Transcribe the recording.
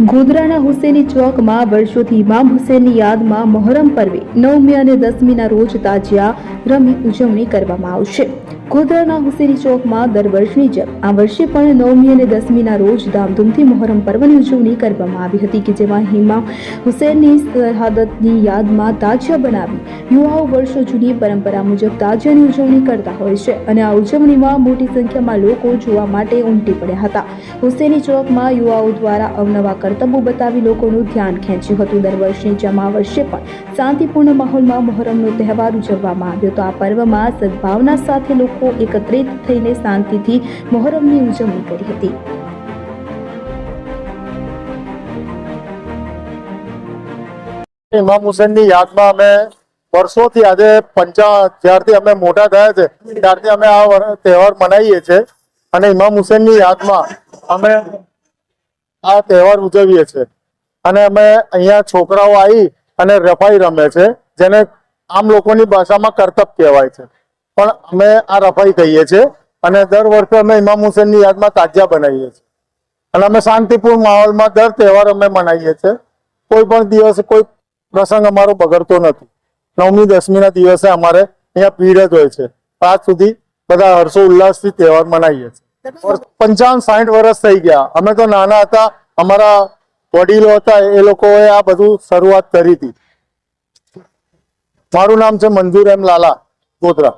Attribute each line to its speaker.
Speaker 1: ગોધરાના હુસેની ચોકમાં વર્ષોથી ઇમામ હુસેનની યાદમાં મોહરમ પર્વે નવમી અને દસમીના રોજ તાજિયા રમી ઉજવણી કરવામાં આવશે. ગોધરાના હુસેની ચોકમાં દર વર્ષની જેમ આ વર્ષે પણ નવમી અને દસમીના રોજ ધામધૂમથી મોહરમ પર્વની ઉજવણી કરવામાં આવી હતી કે જેમાં હિમા હુસેનની શહાદતની યાદમાં તાજિયા બનાવી યુવાઓ વર્ષો જૂની પરંપરા મુજબ તાજિયાની ઉજવણી કરતા હોય છે અને આ ઉજવણીમાં મોટી સંખ્યામાં લોકો જોવા માટે ઉમટી પડ્યા હતા. હુસેની ચોકમાં યુવાઓ દ્વારા અવનવા કરતબો બતાવી લોકોનું ધ્યાન ખેંચ્યું હતું. દર વર્ષની જેમ આ વર્ષે પણ શાંતિપૂર્ણ માહોલમાં મોહરમનો તહેવાર ઉજવવામાં આવ્યો તો આ પર્વમાં સદભાવના સાથે લોકો એકત્રિત થઈને શાંતિથી મહોરમની ઉજવણી કરી હતી.
Speaker 2: ઇમામ હુસેનની યાદમાં અમે વર્ષોથી આજે પંચા, જ્યારથી અમે મોટા થયા છે, ત્યારથી અમે આ તહેવાર મનાવીએ છીએ અને ઇમામ હુસેનની યાદમાં અમે આ તહેવાર ઉજવીએ છીએ. અને અમે અહીંયા છોકરાઓ આવી અને રફાઈ રમે છે, જેને આમ લોકોની ભાષામાં કરતબ કહેવાય છે. પણ અમે આ રફાઈ કહીએ છીએ અને દર વર્ષે અમે ઇમામ હુસેનની યાદમાં તાજિયા બનાવીએ છીએ. અને અમે શાંતિપૂર્ણ માહોલમાં દર તહેવાર અમે મનાવીએ છીએ. કોઈ પણ દિવસે કોઈ પ્રસંગ અમારો બગડતો નથી. નવમી દસમી ના દિવસે અમારે અહીંયા ભીડ જ હોય છે. આજ સુધી બધા હર્ષો ઉલ્લાસથી તહેવાર મનાવીએ છીએ. પંચાવન સાઠ વર્ષ થઈ ગયા. અમે તો નાના હતા. અમારા વડીલો હતા. એ લોકોએ આ બધું શરૂઆત કરી હતી. મારું નામ છે મંજુર એમ લાલા ગોધરા.